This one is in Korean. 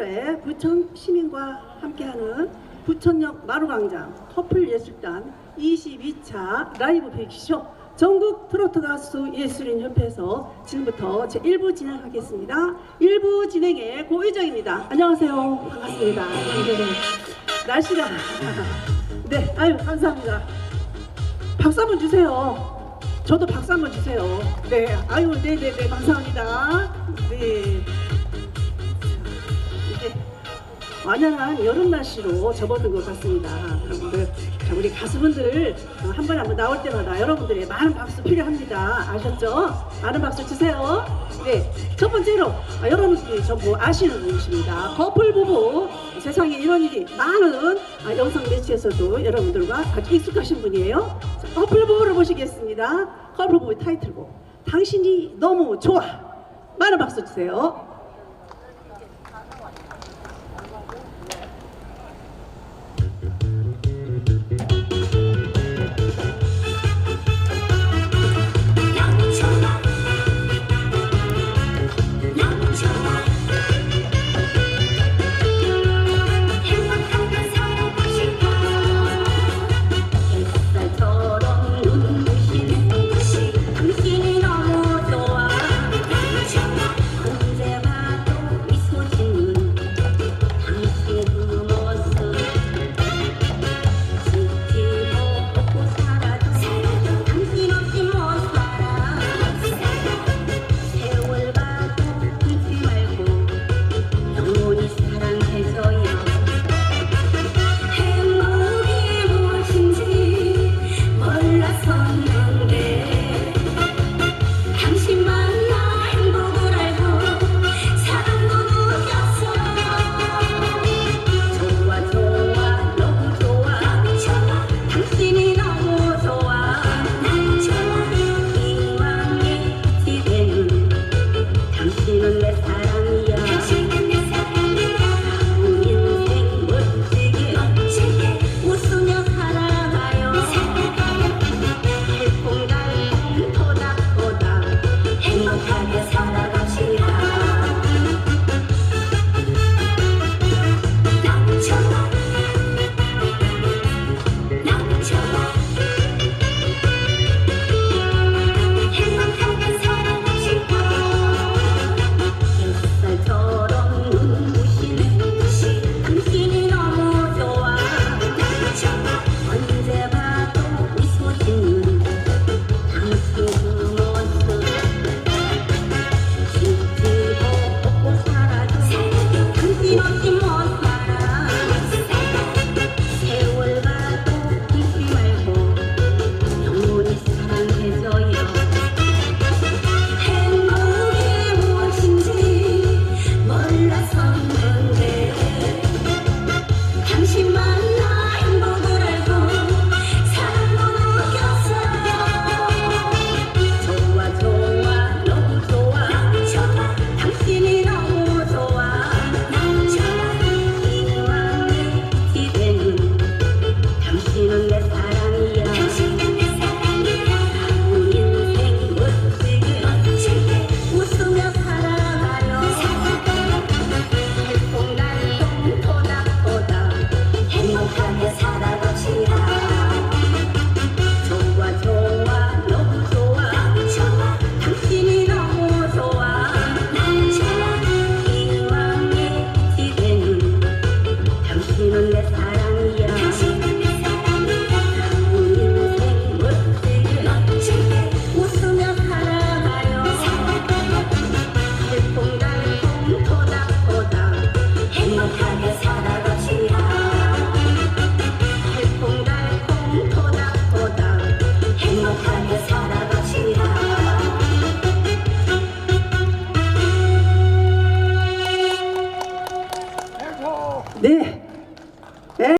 11일에 부천 시민과 함께하는 부천역 마루광장 커플 예술단 22차 라이브 빅쇼 전국 트로트 가수 예술인 협회에서 지금부터 제 1부 진행하겠습니다. 1부 진행의 고의정입니다. 안녕하세요. 반갑습니다. 네, 네. 날씨가 네, 아유 감사합니다. 박수 한번 주세요. 저도 박수 한번 주세요. 네, 아유, 네, 네, 네, 감사합니다. 네. 완연한 여름 날씨로 접어든 것 같습니다. 여러분들, 자, 우리 가수분들 어, 한 번에 한번 나올 때마다 여러분들의 많은 박수 필요합니다. 아셨죠? 많은 박수 주세요. 네, 첫 번째로 아, 여러분들이 전부 아시는 분이십니다. 커플 부부 세상에 이런 일이 많은 아, 영상 매체에서도 여러분들과 아주 익숙하신 분이에요. 자, 커플 부부를 모시겠습니다. 커플 부부 타이틀곡 당신이 너무 좋아. 많은 박수 주세요. Hope is gonna